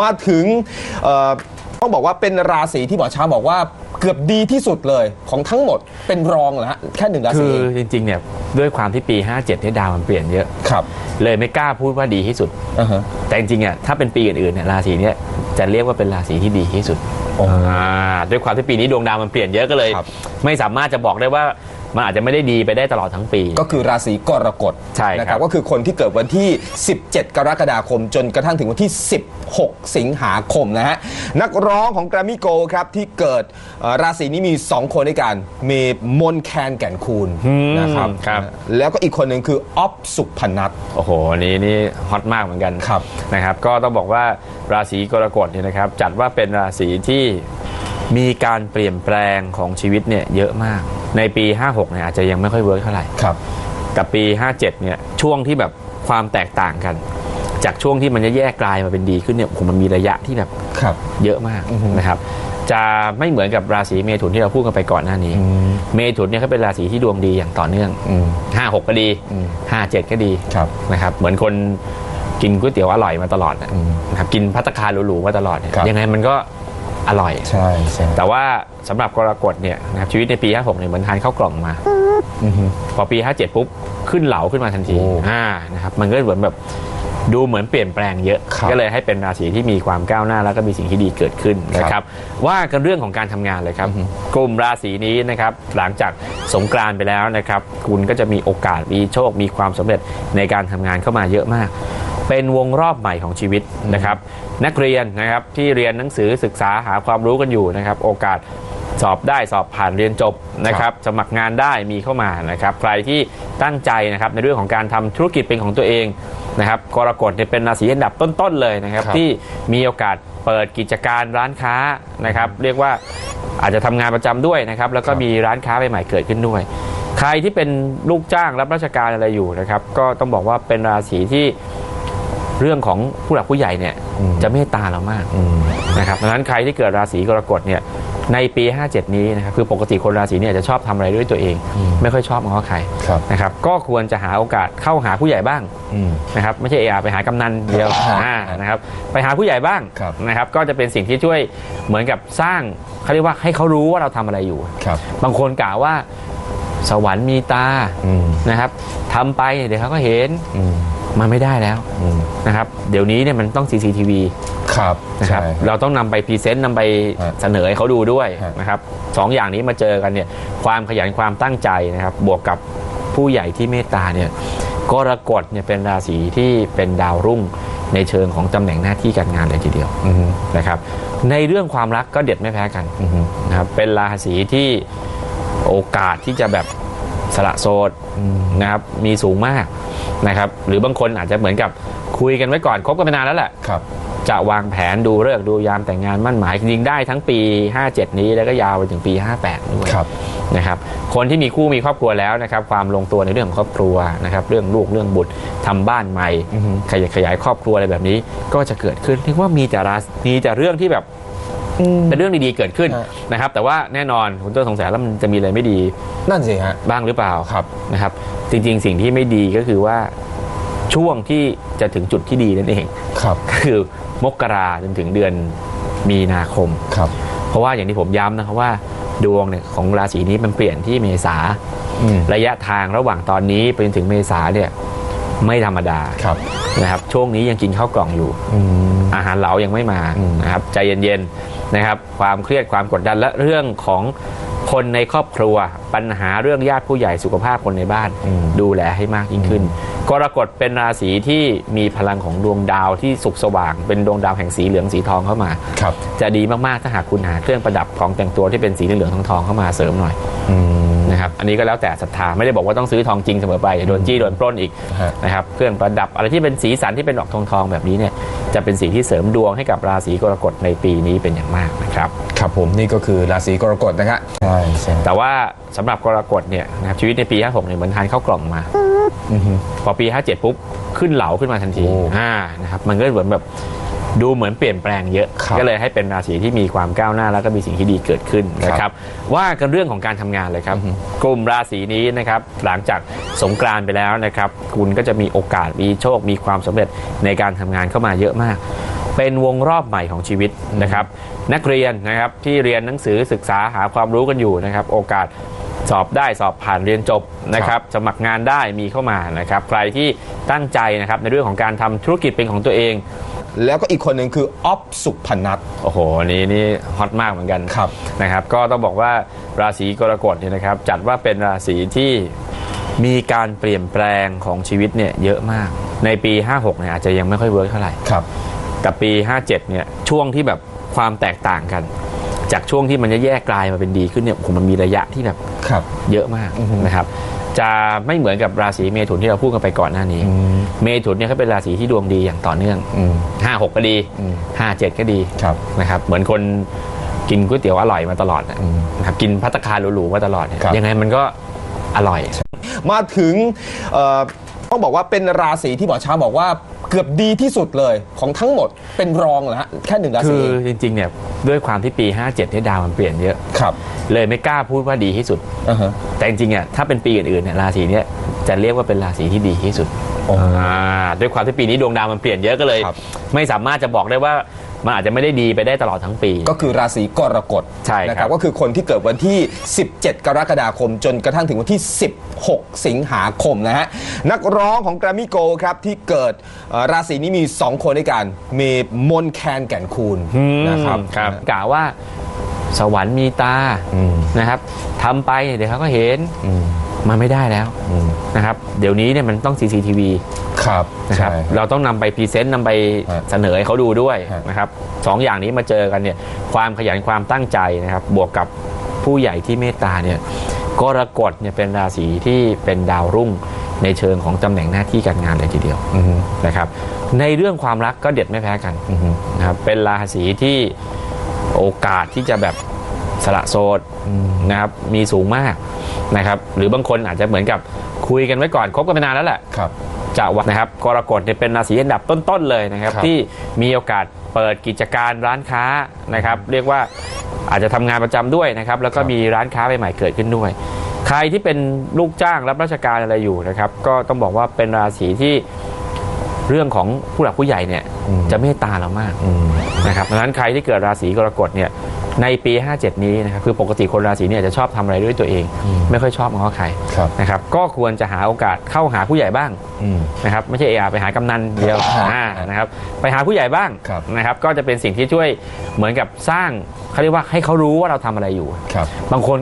มาถึงเอ่อต้องบอกว่าเป็นราศีที่หมอช้างบอกว่าเกือบดีที่สุดเลยของทั้งหมดเป็นรองเหรอฮะแค่หนึ่งราคืศีอเองจริงๆเนี่ยด้วยความที่ปี 57ที่ดาวมันเปลี่ยนเยอะ ครับเลยไม่กล้าพูดว่าดีที่สุด อ่าฮะ แต่จริงๆอะถ้าเป็นปีอื่นๆเนี่ยราศีเนี้ยจะเรียกว่าเป็นราศีที่ดีที่สุดโอ้อ่าด้วยความที่ปีนี้ดวงดาวมันเปลี่ยนเยอะก็เลย ครับ ไม่สามารถจะบอกได้ว่า มันอาจจะไม่ได้ดีไปได้ตลอดทั้งปี ก็คือราศีกรกฎใช่ครับ นะครับ ก็คือคนที่เกิดวันที่ 17 กรกฎาคม จนกระทั่งถึงวันที่ 16 สิงหาคมนะฮะ นักร้องของ Grammy Go ครับ ที่เกิดเอ่อราศีนี้มี 2 คนด้วยกัน มีมนแคนแก่นคูณนะครับครับ แล้วก็อีกคนหนึ่งคือออฟสุพนัท โอ้โหอันนี้นี่ฮอตมากเหมือนกันครับนะครับ ก็ต้องบอกว่าราศีกรกฎเนี่ยนะครับ จัดว่าเป็นราศีที่ มีการเปลี่ยนแปลงของชีวิตเนี่ยเยอะมาก ในปี 56เนี่ยอาจจะยังไม่ค่อยเวิร์กเท่าไหร่ครับกับปี 57เนี่ยช่วงที่แบบความแตกต่างกัน จากช่วงที่มันจะแยกกลายมาเป็นดีขึ้นเนี่ยผมมันมีระยะที่แบบครับเยอะมากอือฮึนะครับจะไม่เหมือนกับราศีเมถุนที่เราพูดกันไปก่อนหน้านี้ เมถุนเนี่ยเขาเป็นราศีที่ดวงดีอย่างต่อเนื่องอืม5 6ก็ดีอืม5 7ก็ดีครับนะครับเหมือนคนกินก๋วยเตี๋ยวอร่อยมาตลอดนะอืมนะครับกินพัตตาคารหรูๆมาตลอดเนี่ยครับยังไงมันก็ อร่อย ใช่ใช่แต่ว่าสำหรับกรกฎเนี่ยนะครับชีวิตในปี 56เนี่ยเหมือนทานข้าวกล่องมา อือฮึ พอปี 57 ปุ๊บ ขึ้นเหลาขึ้นมาทันทีโอ้อ่านะครับมันก็เหมือนแบบดูเหมือนเปลี่ยนแปลงเยอะ ครับก็เลยให้เป็นราศีที่มีความก้าวหน้า แล้วก็มีสิ่งที่ดีเกิดขึ้นนะคครัรับบว่ากันเรื่องของการทำงานเลยครับอือฮึกลุ่มราศีนี้นะครับหลังจากสงกรานต์ไปแล้วนะครับ คุณก็จะมีโอกาสมีโชคมีความสำเร็จในการทำงานเข้ามาเยอะมาก เป็นวงรอบใหม่ของชีวิตนะครับ นักเรียนนะครับที่เรียนหนังสือศึกษาหาความรู้กันอยู่นะครับ โอกาสสอบได้สอบผ่านเรียนจบนะครับสมัครงานได้มีเข้ามานะครับใครที่ตั้งใจนะครับในเรื่องของการทำธุรกิจเป็นของตัวเองนะครับกรกฎเนี่ยเป็นราศีอันดับต้นๆเลยนะครับครับที่มีโอกาสเปิดกิจการร้านค้านะครับ เรียกว่าอาจจะทำงานประจำด้วยนะครับ แล้วก็ครับมีร้านค้าใหม่ๆเกิดขึ้นด้วย ใครที่เป็นลูกจ้างรับราชการอะไรอยู่นะครับ ก็ต้องบอกว่าเป็นราศีที่ เรื่องของผู้หลักผู้ใหญ่เนี่ยอืมจะเมตตาเรามากอืมนะครับดังนั้นใครที่เกิดราศีกรกฎเนี่ยในปี 57 นี้นะครับคือปกติคนราศีเนี่ยจะชอบทำอะไรด้วยตัวเองอืมไม่ค่อยชอบง้อใครครับนะครับก็ควรจะหาโอกาสเข้าหาผู้ใหญ่บ้างอืมนะครับไม่ใช่เออาไปหากำนันเดียวครับอ่านะครับไปหาผู้ใหญ่บ้างครับนะครับก็จะเป็นสิ่งที่ช่วยเหมือนกับสร้างเขาเรียกว่าให้เขารู้ว่าเราทำอะไรอยู่ครับบางคนกล่าวว่าสวรรค์มีตาอืมนะครับทำไปเดี๋ยวเขาก็เห็นอื มมันไม่ได้แล้วอืม นะครับ เดี๋ยวนี้เนี่ยมันต้อง CCTV ครับนะครับใช่ เราต้องนำไปพรีเซนต์นำไปฮะเสนอให้เขาดูด้วยฮะ นะครับสองอย่างนี้มาเจอกันเนี่ยความขยันความตั้งใจนะครับ บวกกับผู้ใหญ่ที่เมตตาเนี่ยกรกฎเนี่ยเป็นราศีที่เป็นดาวรุ่งในเชิงของตำแหน่งหน้าที่การงานเลยทีเดียว อืม นะครับในเรื่องความรักก็เด็ดไม่แพ้กันอืมนะครับเป็นราศีที่โอกาสที่จะแบบ สละโสดอืมนะครับมีสูงมากนะครับ หรือบางคนอาจจะเหมือนกับคุยกันไว้ก่อนคบกันมานานแล้วแหละครับ จะวางแผนดูเลิกษ์ดูยามแต่งงานมั่นหมายจริงๆได้ทั้งปี 57 นี้แล้วก็ยาวไปถึงปี 58 ด้วยครับนะครับคนที่มีคู่มีครอบครัวแล้วนะครับความลงตัวในเรื่องของครอบครัวนะครับเรื่องลูกเรื่องบุตรทำบ้านใหม่อือฮึขยายขยายครอบครัวอะไรแบบนี้ ก็จะเกิดขึ้นเรียกว่ามีแต่ราศมีแต่เรื่องที่แบบ เป็นเรื่องดีๆเกิดขึ้นฮะ นะครับ แต่ว่าแน่นอนคุณต้นสงสัยแล้วมันจะมีอะไรไม่ดีนั่นสิฮะ บ้างหรือเปล่าครับ นะครับ จริงๆ สิ่งที่ไม่ดีก็คือว่าช่วงที่จะถึงจุดที่ดีนั่นเอง ครับก็คือมกราจนถึงเดือนมีนาคม ครับ เพราะว่าอย่างที่ผมย้ำนะครับว่าดวงเนี่ยของราศีนี้มันเปลี่ยนที่เมษา อืม ระยะทางระหว่างตอนนี้ไปจนถึงเมษาเนี่ย ไม่ธรรมดาครับนะครับช่วงนี้ยังกินข้าวกล่องอยู่อืมอาหารเหลายังไม่มาอืมนะครับใจเย็นๆนะครับ ความเครียดความกดดันและเรื่องของคนในครอบครัวปัญหาเรื่องญาติผู้ใหญ่สุขภาพคนในบ้านอืมดูแลให้มากยิ่งขึ้น กรกฎเป็นราศีที่มีพลังของดวงดาวที่สุกสว่าง เป็นดวงดาวแห่งสีเหลืองสีทองเข้ามาครับจะดีมากๆถ้าหากคุณหาเครื่องประดับของแต่งตัวที่เป็นสีเหลืองๆทองๆเข้ามาเสริมหน่อย อืมนะครับอันนี้ก็แล้วแต่ศรัทธาไม่ได้บอกว่าต้องซื้อทองจริงเสมอไปอย่าโดนจี้โดนปล้นอีกฮะ นะครับเครื่องประดับอะไรที่เป็นสีสันที่เป็นดอกทองทองๆแบบนี้เนี่ยจะเป็นสิ่งที่เสริมดวงให้กับราศีกรกฎในปีนี้เป็นอย่างมากนะครับ ครับผมนี่ก็คือราศีกรกฎนะครับ ใช่ใช่แต่ว่าสำหรับกรกฎเนี่ยนะครับชีวิตในปี 56เนี่ยเหมือนทานข้าวกล่องมาอือฮึพอปี 57 ปุ๊บ ขึ้นเหลาขึ้นมาทันทีโอ้ อ่านะครับมันก็เหมือนแบบ ดูเหมือนเปลี่ยนแปลงเยอะ ครับก็เลยให้เป็นราศีที่มีความก้าวหน้าแล้วก็มีสิ่งที่ดีเกิดขึ้นนะคครัรับบว่ากันเรื่องของการทำงานเลยครับอือฮึกลุ่มราศีนี้นะครับหลังจากสงกรานต์ไปแล้วนะครับ คุณก็จะมีโอกาสมีโชคมีความสำเร็จในการทำงานเข้ามาเยอะมากเเป็นวงรอบใหม่ของชีวิตนะครับ นักเรียนนะครับที่เรียนหนังสือศึกษาหาความรู้กันอยู่นะครับ โอกาสสอบได้สอบผ่านเรียนจบนะครับ สมัครงานได้มีเข้ามานะครับ ใครที่ตั้งใจนะครับในเรื่องของการทำธุรกิจเป็นของตัวเอง แล้วก็อีกคนหนึ่งคือออฟสุพนัท โอ้โหอันนี้นี่ฮอตมากเหมือนกันครับนะครับก็ต้องบอกว่าราศีกรกฎเนี่ยนะครับจัดว่าเป็นราศีที่มีการเปลี่ยนแปลงของชีวิตเนี่ยเยอะมากในปี 56เนี่ยอาจจะยังไม่ค่อยเวิร์กเท่าไหร่ครับแต่ปี 57เนี่ยช่วงที่แบบความแตกต่างกัน จากช่วงที่มันจะแยกกลายมาเป็นดีขึ้นเนี่ยผมมันมีระยะที่แบบครับ เยอะมากนะครับ จะไม่เหมือนกับราศีเมถุนที่เราพูดกันไปก่อนหน้านี้ เมถุนเนี่ยเขาเป็นราศีที่ดวงดีอย่างต่อเนื่องอืม5 6ก็ดีอืม5 7ก็ดีครับนะครับ เหมือนคนกินก๋วยเตี๋ยวอร่อยมาตลอดนะอืมนะครับกินพัตตาคารหรูๆมาตลอดเนี่ยครับยังไงมันก็อร่อย มาถึงเอ่อต้องบอกว่าเป็นราศีที่หมอช้างบอกว่าเกือบดีที่สุดเลยของทั้งหมดเป็นรองเหรอฮะแค่หนึ่งราคืศีอเองจริงๆเนี่ยด้วยความที่ปี 57เนี่ยดาวมันเปลี่ยนเยอะครับ เลยไม่กล้าพูดว่าดีที่สุด อ่าฮะแต่จริงๆอะถ้าเป็นปีอื่นๆเนี่ยราศีเนี้ยจะเรียกว่าเป็นราศีที่ดีที่สุดอ๋ออ่าด้วยความที่ปีนี้ดวงดาวมันเปลี่ยนเยอะก็เลย ครับ ไม่สามารถจะบอกได้ว่ามันอาจจะไม่ได้ดีไปได้ตลอดทั้งปี ก็คือราศีกรกฎใช่ครับ นะครับ ก็คือคนที่เกิดวันที่ 17 กรกฎาคม จนกระทั่งถึงวันที่ 16 สิงหาคมนะฮะ นักร้องของแกรมมี่โกครับ ที่เกิดเอ่อราศีนี้มี 2 คนด้วยกัน มีมนแคนแก่นคูณนะครับครับกล่าวว่า สวรรค์มีตาอืมนะครับทำไปเนี่ยเดี๋ยวเขาก็เห็นอืมมันไม่ได้แล้วอืมนะครับ เดี๋ยวนี้เนี่ยมันต้อง CCTV ครับนะครับใช่เราต้องนำไปพรีเซนต์นำไปฮะเสนอให้เขาดูด้วยฮะนะครับสองอย่างนี้มาเจอกันเนี่ยความขยันความตั้งใจนะครับ บวกกับผู้ใหญ่ที่เมตตาเนี่ยกรกฎเนี่ยเป็นราศีที่เป็นดาวรุ่งในเชิงของตำแหน่งหน้าที่การงานเลยทีเดียวอืมนะครับ ในเรื่องความรักก็เด็ดไม่แพ้กันอืมนะครับเป็นราศีที่ โอกาสที่จะแบบสละโสดนะครับมีสูงมากนะครับ หรือบางคนอาจจะเหมือนกับคุยกันไว้ก่อนคบกันไปนานแล้วแหละครับจะวันนะครับกรกฎเนี่ยเป็นราศีอันดับต้นๆเลยนะครับครับ ที่มีโอกาสเปิดกิจการร้านค้านะครับ เรียกว่าอาจจะทำงานประจำด้วยนะครับ แล้วก็ครับมีร้านค้าใหม่ๆเกิดขึ้นด้วย ใครที่เป็นลูกจ้างรับราชการอะไรอยู่นะครับ ก็ต้องบอกว่าเป็นราศีที่ เรื่องของผู้หลักผู้ใหญ่เนี่ยอืมจะเมตตาเรามากอืมนะครับดังนั้นใครที่เกิดราศีกรกฎเนี่ยในปี 57 นี้นะครับคือปกติคนราศีเนี่ยจะชอบทำอะไรด้วยตัวเอง ไม่ค่อยชอบง้อใครครับนะครับก็ควรจะหาโอกาสเข้าหาผู้ใหญ่บ้างอืมนะครับไม่ใช่เออาไปหากำนันเดียวครับอ่านะครับไปหาผู้ใหญ่บ้างครับนะครับก็จะเป็นสิ่งที่ช่วยเหมือนกับสร้างเขาเรียกว่าให้เขารู้ว่าเราทำอะไรอยู่ครับบางคน